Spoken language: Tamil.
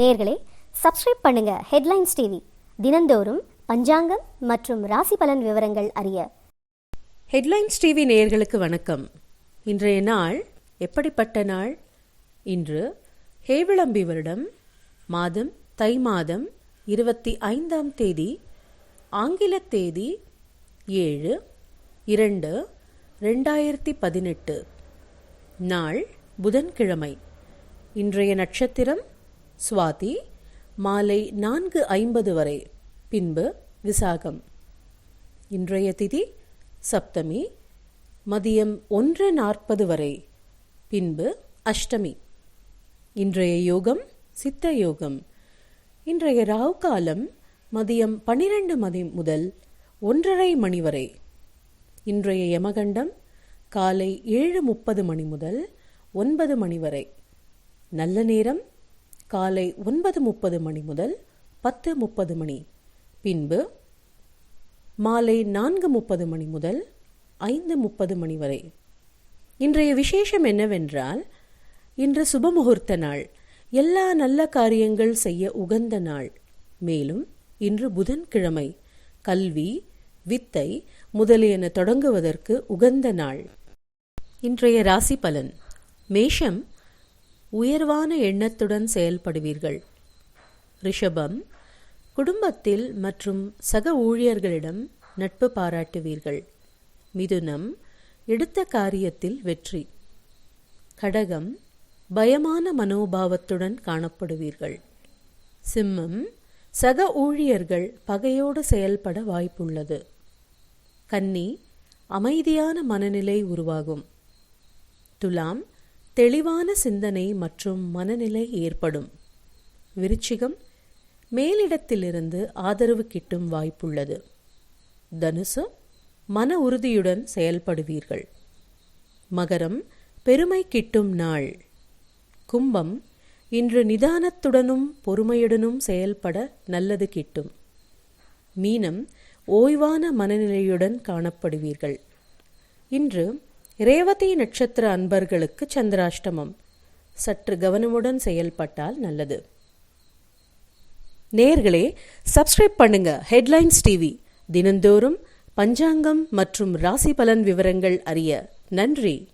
நேர்களே சப்ஸ்கிரைப் பண்ணுங்க ஹெட்லைன்ஸ் டிவி தினந்தோறும் பஞ்சாங்கம் மற்றும் ராசி பலன் விவரங்கள் அறிய. ஹெட்லைன்ஸ் டிவி நேயர்களுக்கு வணக்கம். இன்றைய நாள் எப்படிப்பட்ட நாள்? இன்று ஹேவிளம்பி வருடம் மாதம் தை மாதம் இருபத்தி ஐந்தாம் தேதி ஆங்கில தேதி ஏழு இரண்டு ரெண்டாயிரத்தி பதினெட்டு. நாள் புதன்கிழமை. இன்றைய நட்சத்திரம் சுவாதி மாலை நான்கு ஐம்பது வரை. பின்பு விசாகம். இன்றைய திதி சப்தமி மதியம் ஒன்று நாற்பது வரை. பின்பு அஷ்டமி. இன்றைய யோகம் சித்த யோகம். இன்றைய ராவு காலம் மதியம் பனிரெண்டு மணி முதல் ஒன்றரை மணி வரை. இன்றைய யமகண்டம் காலை ஏழு முப்பது மணி முதல் ஒன்பது மணி வரை. நல்ல நேரம் காலை ஒன்பது முப்பது மணி முதல் பத்து முப்பது மணி. பின்பு மாலை நான்கு முப்பது மணி முதல் ஐந்து முப்பது மணி வரை. இன்றைய விசேஷம் என்னவென்றால் இன்று சுபமுகூர்த்த நாள். எல்லா நல்ல காரியங்கள் செய்ய உகந்த நாள். மேலும் இன்று புதன்கிழமை. கல்வி வித்தை முதலியன தொடங்குவதற்கு உகந்த நாள். இன்றைய ராசி பலன். மேஷம் உயர்வான எண்ணத்துடன் செயல்படுவீர்கள். ரிஷபம் குடும்பத்தில் மற்றும் சக ஊழியர்களிடம் நட்பு பாராட்டுவீர்கள். மிதுனம் எடுத்த காரியத்தில் வெற்றி. கடகம் பயமான மனோபாவத்துடன் காணப்படுவீர்கள். சிம்மம் சக ஊழியர்கள் பகையோடு செயல்பட வாய்ப்புள்ளது. கன்னி அமைதியான மனநிலை உருவாகும். துலாம் தெளிவான சிந்தனை மற்றும் மனநிலை ஏற்படும். விருச்சிகம் மேலிடத்திலிருந்து ஆதரவு கிட்டும் வாய்ப்புள்ளது. தனுசு மன உறுதியுடன் செயல்படுவீர்கள். மகரம் பெருமை கிட்டும் நாள். கும்பம் இன்று நிதானத்துடனும் பொறுமையுடனும் செயல்பட நல்லது கிட்டும். மீனம் ஓய்வான மனநிலையுடன் காணப்படுவீர்கள். இன்று ரேவதி நட்சத்திர அன்பர்களுக்கு சந்திராஷ்டமம். சற்று கவனமுடன் செயல்பட்டால் நல்லது. நேர்களே சப்ஸ்கிரைப் பண்ணுங்க ஹெட்லைன்ஸ் டிவி தினந்தோறும் பஞ்சாங்கம் மற்றும் ராசி பலன் விவரங்கள் அறிய நன்றி.